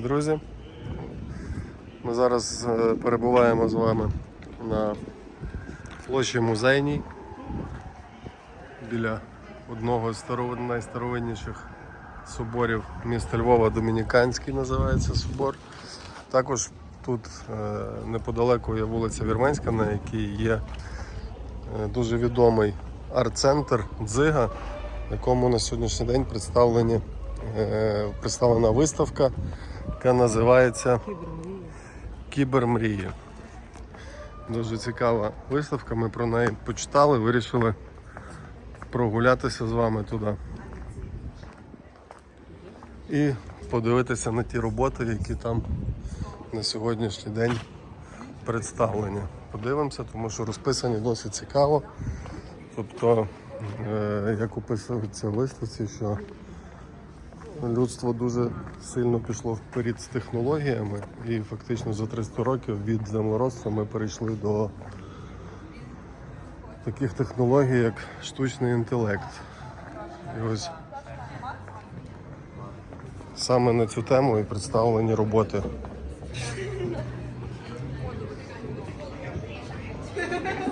Друзі. Ми зараз е, перебуваємо з вами на площі музейній біля одного з найстаровинніших соборів міста Львова, Домініканський називається собор. Також тут е, неподалеку є вулиця Вірменська, на якій є е, дуже відомий арт-центр Дзига, в якому на сьогоднішній день представлені, представлена виставка, яка називається Кібермрії. Дуже цікава виставка. Ми про неї почитали, вирішили прогулятися з вами туди. І подивитися на ті роботи, які там на сьогоднішній день представлені. Подивимося, тому що розписані досить цікаво. Тобто, е, як описується в виставці, що людство дуже сильно пішло вперед з технологіями, і фактично за 300 років від землеробства ми перейшли до таких технологій, як штучний інтелект. І ось саме на цю тему і представлені роботи.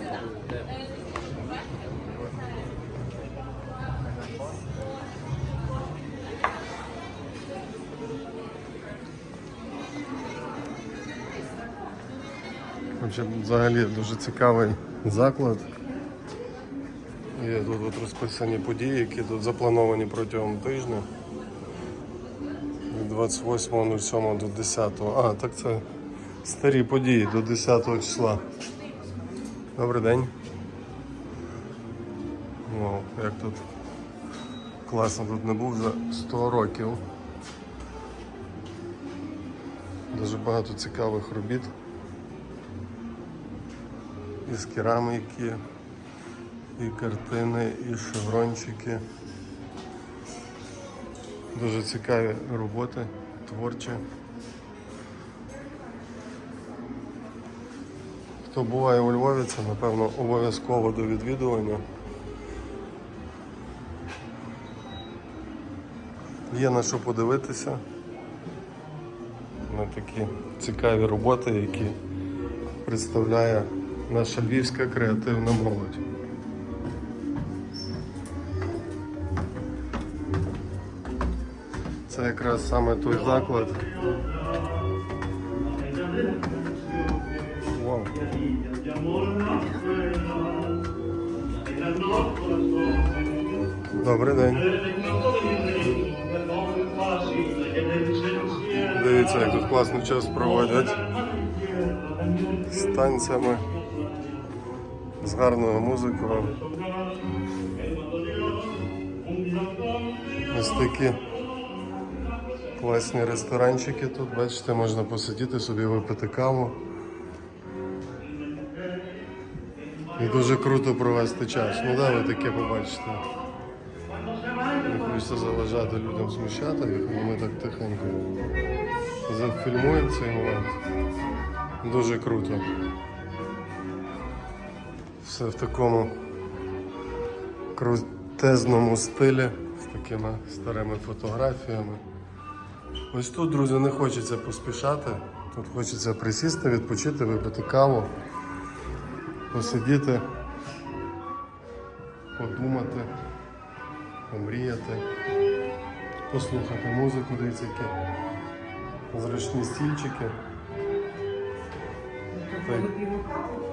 Отже, взагалі дуже цікавий заклад. Є тут от розписані події, які тут заплановані протягом тижня. Від 28.07 до 10. А, так це старі події до 10 числа. Добрий день. Вау, як тут класно тут не був за 100 років. Дуже багато цікавих робіт із кераміки, і картини, і шеврончики. Дуже цікаві роботи, творчі. Хто буває у Львові, це напевно обов'язково до відвідування. Є на що подивитися на такі цікаві роботи, які представляє наша львівська креативна молодь. Це якраз саме той заклад. Вау. Добрий день. Дивіться, як тут класний час проводять з танцями, з гарною музикою. Ось такі класні ресторанчики тут, бачите, можна посидіти собі, випити каву. І дуже круто провести час. Ну да, ви таке побачите. Не хочеться заважати людям смущати їх, ми так тихенько зафільмуємо цей момент. Дуже круто. Все в такому крутезному стилі, з такими старими фотографіями. Ось тут, друзі, не хочеться поспішати. Тут хочеться присісти, відпочити, випити каву, посидіти, подумати, помріяти, послухати музику, дивіться, які зручні стільчики. Але після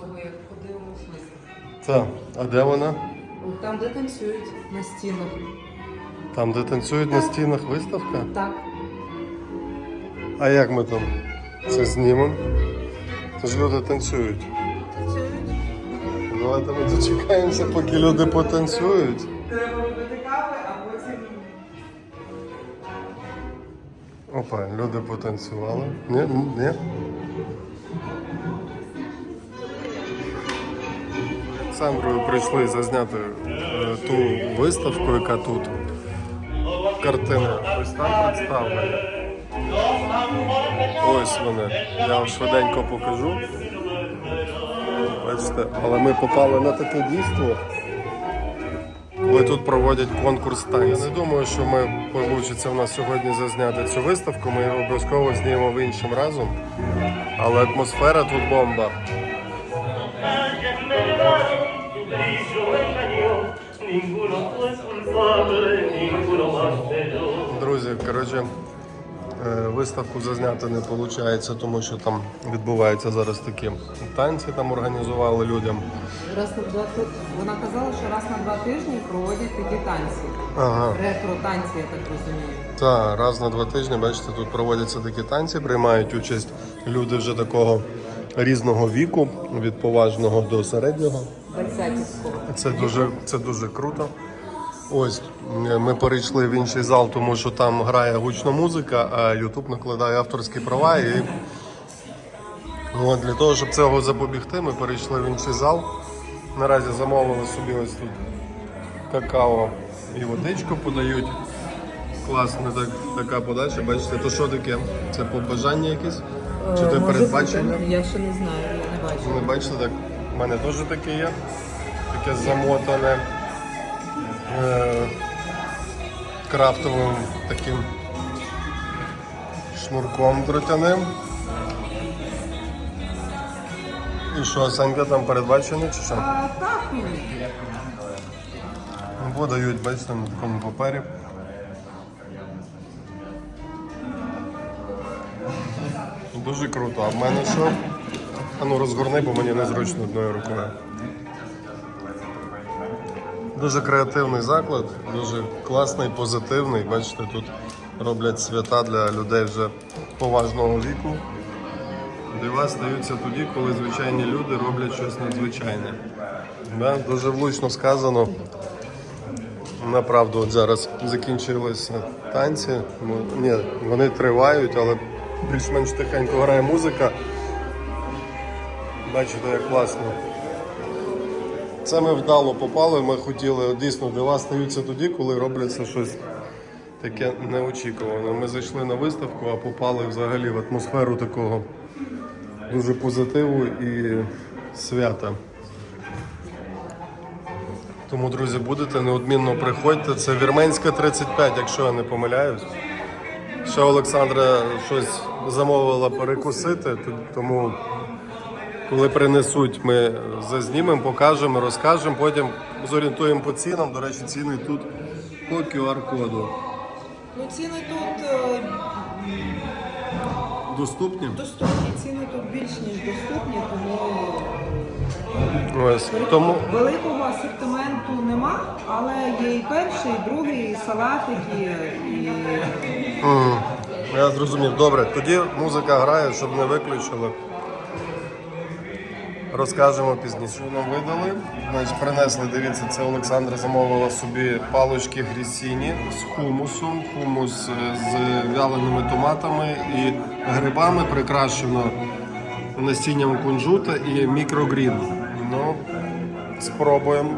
того, як. Так, а де вона? Там, де танцюють на стінах. Там, де танцюють на стінах виставка? Так. А як ми там це знімемо? Це ж люди танцюють. Танцюють. Давайте ми дочекаємося, поки люди потанцюють. Треба випити кави, а потім. Опа, люди потанцювали. Ні? Ні? Олександрою прийшли зазняти е, ту виставку, яка тут. Картини. Ось там представлені. Ось вони. Я вам швиденько покажу. Бачите, але ми попали на таке дійство, коли тут проводять конкурс танців. Я не думаю, що ми вийде у нас сьогодні зазняти цю виставку. Ми її обов'язково знімемо в іншим разом. Але атмосфера тут бомба. Друзі, коротше, е, виставку зазняти не виходить, тому що там відбуваються зараз такі танці, там організували людям. Раз на два вона казала, що раз на два тижні проводять такі танці. Ага. Ретро танці, я так розумію. Та раз на два тижні, бачите, тут проводяться такі танці, приймають участь люди вже такого різного віку, від поважного до середнього. Це дуже, це дуже круто. Ось ми перейшли в інший зал, тому що там грає гучна музика, а YouTube накладає авторські права. І от, для того, щоб цього запобігти, ми перейшли в інший зал. Наразі замовили собі ось тут какао і водичку подають. Класна так, така подача. Бачите, то що таке? Це побажання якесь? Чи Е, це передбачення? Я ще не знаю, я не бачила. Ви бачите, так, в мене теж таке є. Таке замотане е, крафтовим таким шнурком дротяним. І що, Санька там передбачений чи що? А, так, Подають, бачите, на такому папері. Дуже круто. А в мене що? А ну розгорни, бо мені незручно одною рукою. Дуже креативний заклад, дуже класний, позитивний. Бачите, тут роблять свята для людей вже поважного віку. Дива стаються тоді, коли звичайні люди роблять щось надзвичайне. Да, дуже влучно сказано. Направду, от зараз закінчилися танці. Ну, ні, вони тривають, але більш-менш тихенько грає музика. Бачите, як класно. Це ми вдало попали. Ми хотіли дійсно дива стаються тоді, коли робляться щось таке неочікуване. Ми зайшли на виставку, а попали взагалі в атмосферу такого дуже позитиву і свята. Тому, друзі, будете неодмінно приходьте. Це Вірменська 35, якщо я не помиляюсь. Ще Олександра щось замовила перекусити, тому коли принесуть, ми зазнімемо, покажемо, розкажемо, потім зорієнтуємо по цінам. До речі, ціни тут по QR-коду. ну ціни тут е, Доступні? доступні, ціни тут більш ніж доступні, тому Ось. Тому великого асортименту нема, але є і перший, і другий, і салатики, і Я зрозумів. Добре, тоді музика грає, щоб не виключили. Розкажемо пізніше. Що нам видали? Значить, принесли, дивіться, це Олександра замовила собі палочки грісіні з хумусом, хумус е, з вяленими томатами і грибами прикрашено насінням кунжута і мікрогрін. Ну, спробуємо.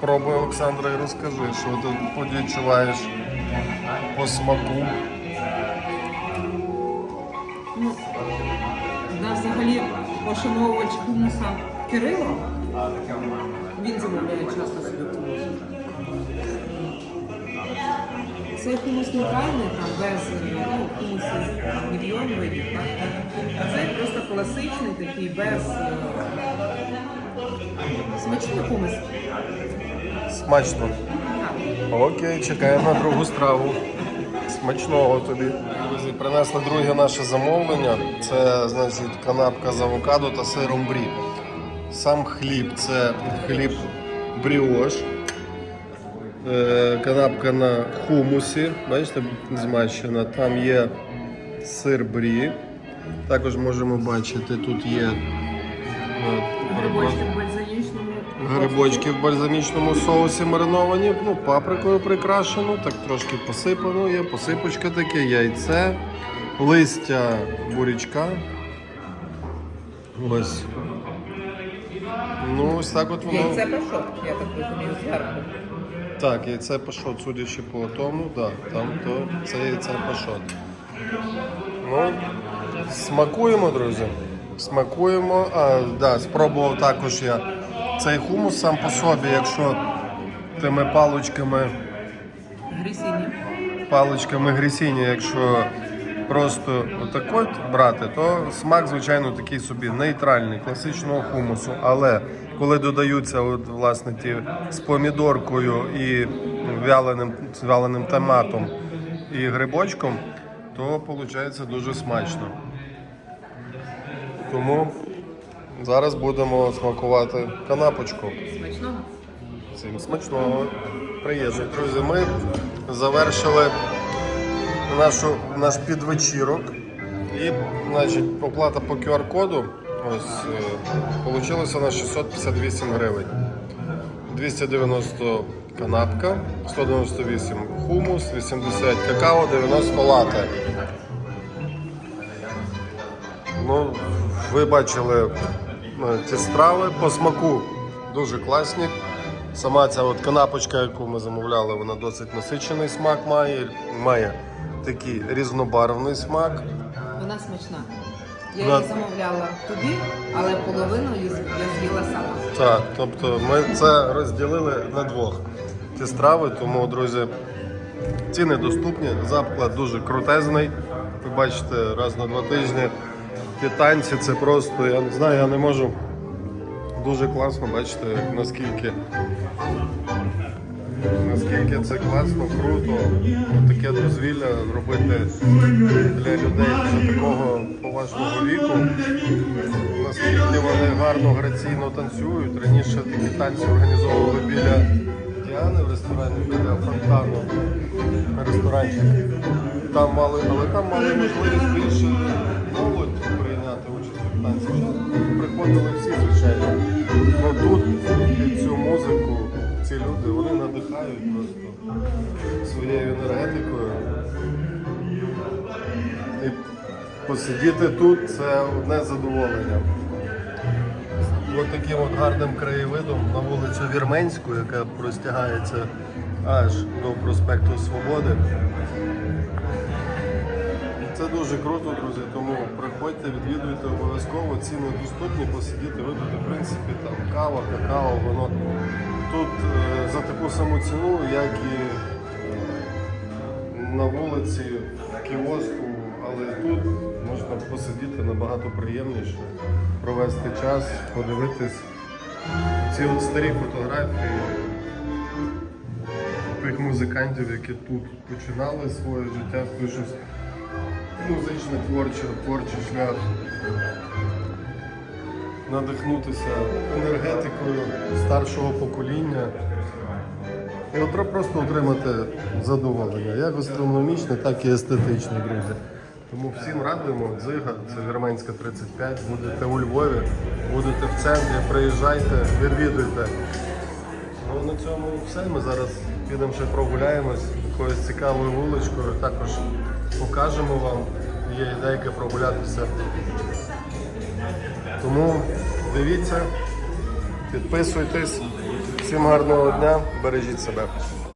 Пробуй, Олександра, і розкажи, що ти відчуваєш по смаку. нас взагалі пошановувач хумуса Кирило. Він замовляє часто собі хумус. Цей хумус нейтральний, там без ну, хумусу мільйон видів, цей просто класичний, такий без е, смачний хумус. Смачно. Окей, чекаємо на другу страву. Смачного тобі. Друзі, принесли друге наше замовлення. Це значить канапка з авокадо та сиром брі. Сам хліб це хліб бріош. Е, Канапка на хумусі. Бачите, змащена. Там є сир брі. Також можемо бачити, тут є Грибочки в бальзамічному. Грибочки в бальзамічному соусі мариновані, ну, паприкою прикрашено, так трошки посипано є, посипочка таке, яйце, листя бурячка. Ось. Ну, ось так от воно. Яйце пашот, я так розумію, зверху. Так, яйце пашот, судячи по тому, да, там то це яйце пашот. Ну, смакуємо, друзі. Смакуємо. А, да, спробував також я цей хумус сам по собі, якщо тими паличками, Грисіні. паличками грісіні, якщо просто отак от брати, то смак, звичайно, такий собі нейтральний, класичного хумусу. Але коли додаються от, власне ті з помідоркою і вяленим, з вяленим томатом і грибочком, то виходить дуже смачно. Тому зараз будемо смакувати канапочку. Смачного. Всім смачного. Приїжджайте, друзі. Ми завершили нашу, наш підвечірок. І значить, оплата по QR-коду ось, е, получилося на 658 гривень. 290 канапка, 198 хумус, 80 какао, 90 лате. Ну, ви бачили е, ці страви по смаку дуже класні. Сама ця от канапочка, яку ми замовляли, вона досить насичений смак має. Має такий різнобарвний смак. Вона смачна. Я Да. її замовляла тобі, але половину я з'їла сама. Так, тобто ми це розділили на двох. Ці страви, тому, друзі, ціни доступні, заклад дуже крутезний. Ви бачите, раз на два тижні. Ті танці це просто, я не знаю, я не можу. Дуже класно, бачите, наскільки, наскільки це класно, круто. Таке дозвілля робити для людей вже такого поважного віку. Наскільки вони гарно граційно танцюють. Раніше такі танці організовували біля Діани в ресторані, біля фонтану. Ресторанчик. Там мали, але там мали можливість більше надихають просто своєю енергетикою. І посидіти тут це одне задоволення. Ось таким от гарним краєвидом на вулицю Вірменську, яка простягається аж до проспекту Свободи. Це дуже круто, друзі, тому приходьте, відвідуйте обов'язково, ціни доступні, посидіти, випити, в принципі, там кава, какао, воно тут е, за таку саму ціну, як і на вулиці, в кіоску, але тут можна посидіти набагато приємніше, провести час, подивитись ці старі фотографії тих музикантів, які тут починали своє життя, щось музичне творче, творчий шлях. Надихнутися енергетикою старшого покоління. І от просто отримати задоволення, як гастрономічне, так і естетичне, друзі. Тому всім радуємо, дзига, це Вірменська 35, будете у Львові, будете в центрі, приїжджайте, відвідуйте. Ну на цьому все. Ми зараз підемо ще прогуляємось якоюсь цікавою вуличкою. Також покажемо вам. Є ідейка прогулятися. Тому дивіться, підписуйтесь. Всім гарного дня, бережіть себе.